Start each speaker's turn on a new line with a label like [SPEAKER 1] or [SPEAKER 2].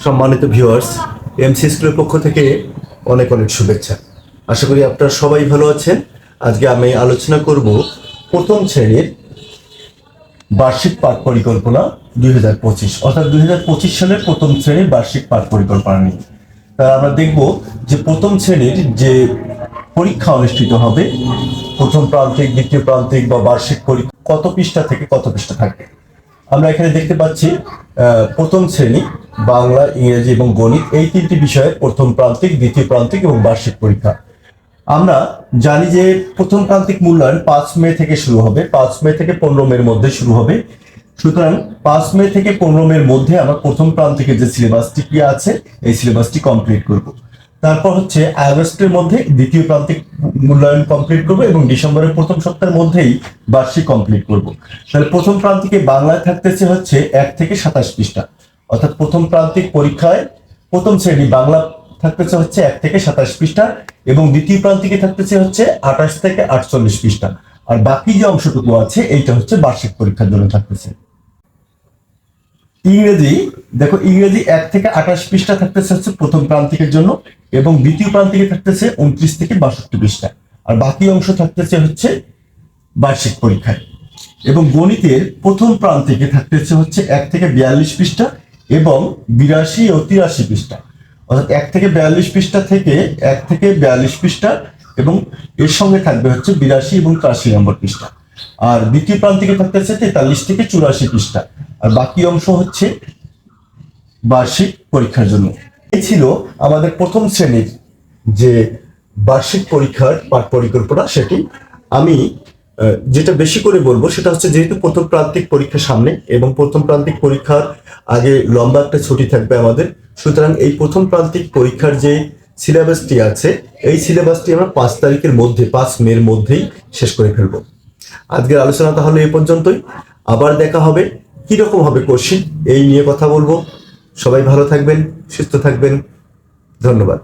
[SPEAKER 1] সম্মানিত viewers MC স্কুলের পক্ষ থেকে অনেক অনেক শুভেচ্ছা। আশা করি আপনারা সবাই ভালো আছেন। আজকে আমি আলোচনা করব প্রথম শ্রেণির বার্ষিক পাঠ পরিকল্পনা দুই হাজার পঁচিশ, অর্থাৎ দুই হাজার পঁচিশ সালের প্রথম শ্রেণির বার্ষিক পাঠ পরিকল্পনা নিয়ে। তা আমরা দেখব যে প্রথম শ্রেণির যে পরীক্ষা অনুষ্ঠিত হবে, প্রথম প্রান্তিক, দ্বিতীয় প্রান্তিক বা বার্ষিক পরীক্ষা কত পৃষ্ঠা থেকে কত পৃষ্ঠা থাকবে আমরা এখানে দেখতে পাচ্ছি প্রথম শ্রেণি বাংলা, ইংরেজি এবং গণিত এই তিনটি বিষয়ে প্রথম প্রান্তিক, দ্বিতীয় প্রান্তিক এবং বার্ষিক পরীক্ষা। আমরা জানি যে প্রথম প্রান্তিক মূল্যায়ন পাঁচ মে থেকে শুরু হবে, পাঁচ মে থেকে পনেরো মের মধ্যে শুরু হবে। সুতরাং পাঁচ মে থেকে পনেরো মের মধ্যে আমরা প্রথম প্রান্তিকের যে সিলেবাসটি কি আছে, এই সিলেবাসটি কমপ্লিট করব। তারপর হচ্ছে আগস্টের মধ্যে দ্বিতীয় প্রান্তিক মূল্যায়ন কমপ্লিট করব এবং ডিসেম্বরের প্রথম সপ্তাহের মধ্যেই বার্ষিক কমপ্লিট করব। তাহলে প্রথম প্রান্তিকে বাংলায় থাকতেছে হচ্ছে এক থেকে সাতাশ পৃষ্ঠা। অর্থাৎ প্রথম প্রান্তিক পরীক্ষায় প্রথম শ্রেণি বাংলা থাকতেছে হচ্ছে এক থেকে সাতাশ পৃষ্ঠা এবং দ্বিতীয় প্রান্তিকে থাকতেছে হচ্ছে আঠাশ থেকে আটচল্লিশ পৃষ্ঠা। আর বাকি যে অংশটুকু আছে, এইটা হচ্ছে বার্ষিক পরীক্ষার জন্য থাকতেছে। ইংরেজি, দেখো ইংরেজি এক থেকে আঠাশ পৃষ্ঠা থাকতেছে হচ্ছে প্রথম প্রান্তিকের জন্য এবং দ্বিতীয় প্রান্তিকে থাকতেছে উনত্রিশ থেকে বাষট্টি পৃষ্ঠা। আর বাকি অংশ থাকতেছে হচ্ছে বার্ষিক পরীক্ষায়। এবং গণিতের প্রথম প্রান্তিকে থাকতেছে হচ্ছে এক থেকে বিয়াল্লিশ পৃষ্ঠা এবং বিরাশি ও তিরাশি পৃষ্ঠা। অর্থাৎ এক থেকে বিয়াল্লিশ পৃষ্ঠা থেকে এক থেকে বিয়াল্লিশ পৃষ্ঠা এবং এর সঙ্গে থাকবে হচ্ছে বিরাশি এবং তিরাশি নম্বর পৃষ্ঠা। আর দ্বিতীয় প্রান্তিকে থাকতেছে তেতাল্লিশ থেকে চুরাশি পৃষ্ঠা। আর বাকি অংশ হচ্ছে বার্ষিক পরীক্ষার জন্য। এ ছিল আমাদের প্রথম শ্রেণির যে বার্ষিক পরীক্ষার পাঠ পরিকল্পনা সেটি। আমি যেটা বেশি করে বলব সেটা হচ্ছে যেহেতু প্রথম প্রান্তিক পরীক্ষা সামনে এবং প্রথম প্রান্তিক পরীক্ষার আগে লম্বা একটা ছুটি থাকবে আমাদের, সুতরাং এই প্রথম প্রান্তিক পরীক্ষার যে সিলেবাসটি আছে, এই সিলেবাসটি আমরা পাঁচ তারিখের মধ্যে, পাঁচ মের মধ্যেই শেষ করে ফেলব। আজকের আলোচনা তাহলে এই পর্যন্তই। আবার দেখা হবে কীরকম হবে কোশ্চিন, এই নিয়ে কথা বলব। সবাই ভালো থাকবেন, সুস্থ থাকবেন। ধন্যবাদ।